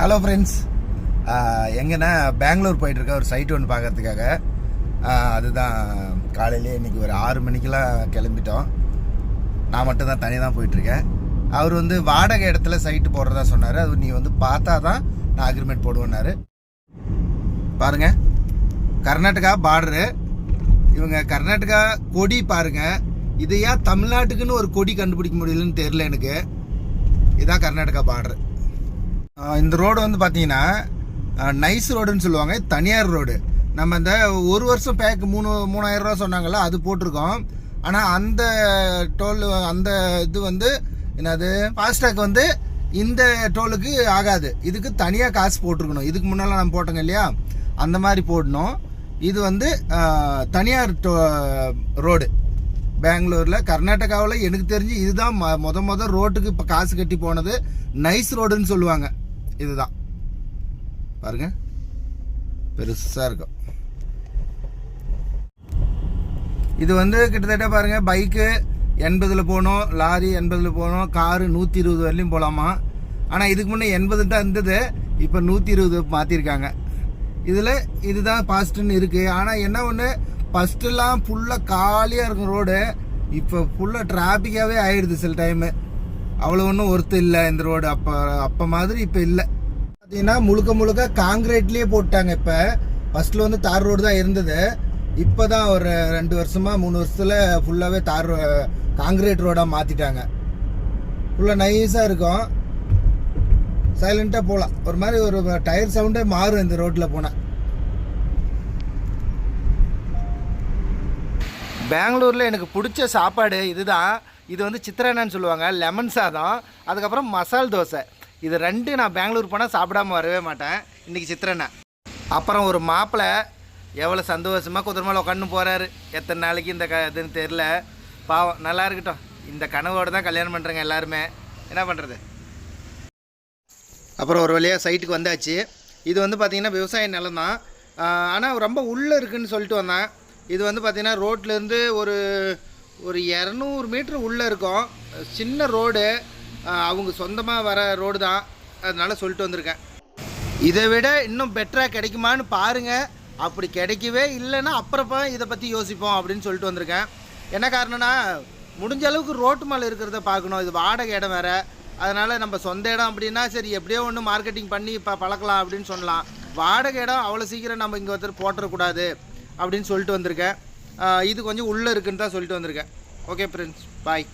Hello friends எங்கன்னா பெங்களூர் போயிட்டுருக்க ஒரு சைட் ஒன்று பார்க்கறதுக்காக. அதுதான் காலையிலே இன்னைக்கு ஒரு ஆறு மணிக்கெலாம் கிளம்பிட்டோம். நான் மட்டும் தான் தனியாக தான் போயிட்டுருக்கேன். அவர் வந்து வாடகை இடத்துல சைட்டு போடுறதா சொன்னார். அது நீ வந்து பார்த்தா தான் நான் அக்ரிமெண்ட் போடுவேன்னாரு பாருங்கள் கர்நாடகா பார்டரு இவங்க கர்நாடகா கொடி பாருங்கள் இதையா தமிழ்நாட்டுக்குன்னு ஒரு கொடி கண்டுபிடிக்க முடியலன்னு தெரில எனக்கு. இதான் கர்நாடகா பார்டரு இந்த ரோடு வந்து பார்த்தீங்கன்னா நைஸ் ரோடுன்னு சொல்லுவாங்க. தனியார் ரோடு நம்ம இந்த ஒரு வருஷம் பேக்கு மூணு மூணாயிரம் ரூபா சொன்னாங்கல்ல அது போட்டிருக்கோம். ஆனால் அந்த டோல் அந்த இது வந்து என்னது ஃபாஸ்டாக் வந்து இந்த டோலுக்கு ஆகாது. இதுக்கு தனியாக காசு போட்டிருக்கணும். இதுக்கு முன்னால் நம்ம போட்டோங்க இல்லையா? அந்த மாதிரி போடணும். இது வந்து தனியார் டோ ரோடு பெங்களூரில் கர்நாடகாவில் எனக்கு தெரிஞ்சு இதுதான் ம முத முத ரோட்டுக்கு இப்போ காசு கட்டி போனது. நைஸ் ரோடுன்னு சொல்லுவாங்க. இதுதான். பாருங்க. பெருசாக இருக்கும். இது வந்து கிட்டத்தட்ட பாருங்க பைக்கு எண்பதில் போகணும் லாரி எண்பதில் போகணும் காரு நூற்றி இருபது வரலையும் போகலாமா ஆனால் இதுக்கு முன்னே எண்பது தான் இருந்தது இப்போ நூற்றி இருபது மாற்றிருக்காங்க இதில் இதுதான் பாஸ்ட்டுன்னு இருக்குது ஆனால் என்ன ஒன்று ஃபஸ்ட்டுலாம் ஃபுல்லாக காலியாக இருக்கும் ரோடு இப்போ ஃபுல்லாக டிராஃபிக்காகவே ஆயிடுது சில டைமு அவ்வளோ ஒன்றும் ஒருத்தர் இல்லை இந்த ரோடு அப்போ அப்போ மாதிரி இப்போ இல்லை. பார்த்தீங்கன்னா முழுக்க முழுக்க காங்கிரீட்லேயே போட்டாங்க இப்போ. ஃபஸ்ட்டில் வந்து தார் ரோடு தான் இருந்தது. இப்போ தான் ஒரு ரெண்டு வருஷமாக மூணு வருஷத்துல ஃபுல்லாகவே தார் காங்கிரீட் ரோடாக மாற்றிட்டாங்க ஃபுல்லாக நைஸாக இருக்கும். சைலண்ட்டாக போகலாம் ஒரு மாதிரி ஒரு டயர் சவுண்டே மாறும் இந்த ரோட்டில் போனால் பெங்களூரில் எனக்கு பிடிச்ச சாப்பாடு இதுதான். இது வந்து சித்திரானான்னு சொல்லுவாங்க. லெமன் சாதம். அதுக்கப்புறம் மசால் தோசை. இது ரெண்டு நான் பெங்களூர் போனால் சாப்பிடாம வரவே மாட்டேன். இன்றைக்கி சித்திரனை. அப்புறம் ஒரு மாப்பிள்ளை எவ்வளோ சந்தோஷமாக குதிரமால உட்காந்து போகிறாரு எத்தனை நாளைக்கு இந்த க இதுன்னு தெரில பாவம் நல்லா இருக்கட்டும். இந்த கனவோடு தான் கல்யாணம் பண்ணுறேங்க எல்லாருமே. என்ன பண்ணுறது அப்புறம் ஒரு வழியாக சைட்டுக்கு வந்தாச்சு. இது வந்து பார்த்திங்கன்னா விவசாய நிலம் தான். ஆனால் ரொம்ப உள்ளே இருக்குன்னு சொல்லிட்டு வந்தேன். இது வந்து பார்த்திங்கன்னா ரோட்லேருந்து ஒரு ஒரு இரநூறு மீட்ரு உள்ளே இருக்கும். சின்ன ரோடு அவங்க சொந்தமாக வர ரோடு தான். அதனால் சொல்லிட்டு வந்திருக்கேன். இதை விட இன்னும் பெட்டராக கிடைக்குமான்னு பாருங்கள் அப்படி கிடைக்கவே இல்லைன்னா அப்புறப்ப இதை பற்றி யோசிப்போம் அப்படின்னு சொல்லிட்டு வந்திருக்கேன். என்ன காரணம்னா முடிஞ்ச அளவுக்கு ரோட்டு மேலே இருக்கிறத பார்க்கணும். இது வாடகை இடம் வேறு. அதனால் நம்ம சொந்த இடம் அப்படின்னா சரி எப்படியோ ஒன்று மார்க்கெட்டிங் பண்ணி இப்போ பழக்கலாம் அப்படின்னு சொல்லலாம். வாடகை இடம் அவ்வளோ சீக்கிரம் நம்ம இங்கே ஒருத்தர் போட்டுறக்கூடாது அப்படின்னு சொல்லிட்டு வந்திருக்கேன். இது கொஞ்சம் உள்ளே இருக்குன்னு தான் சொல்லிட்டு வந்திருக்கேன். Okay friends bye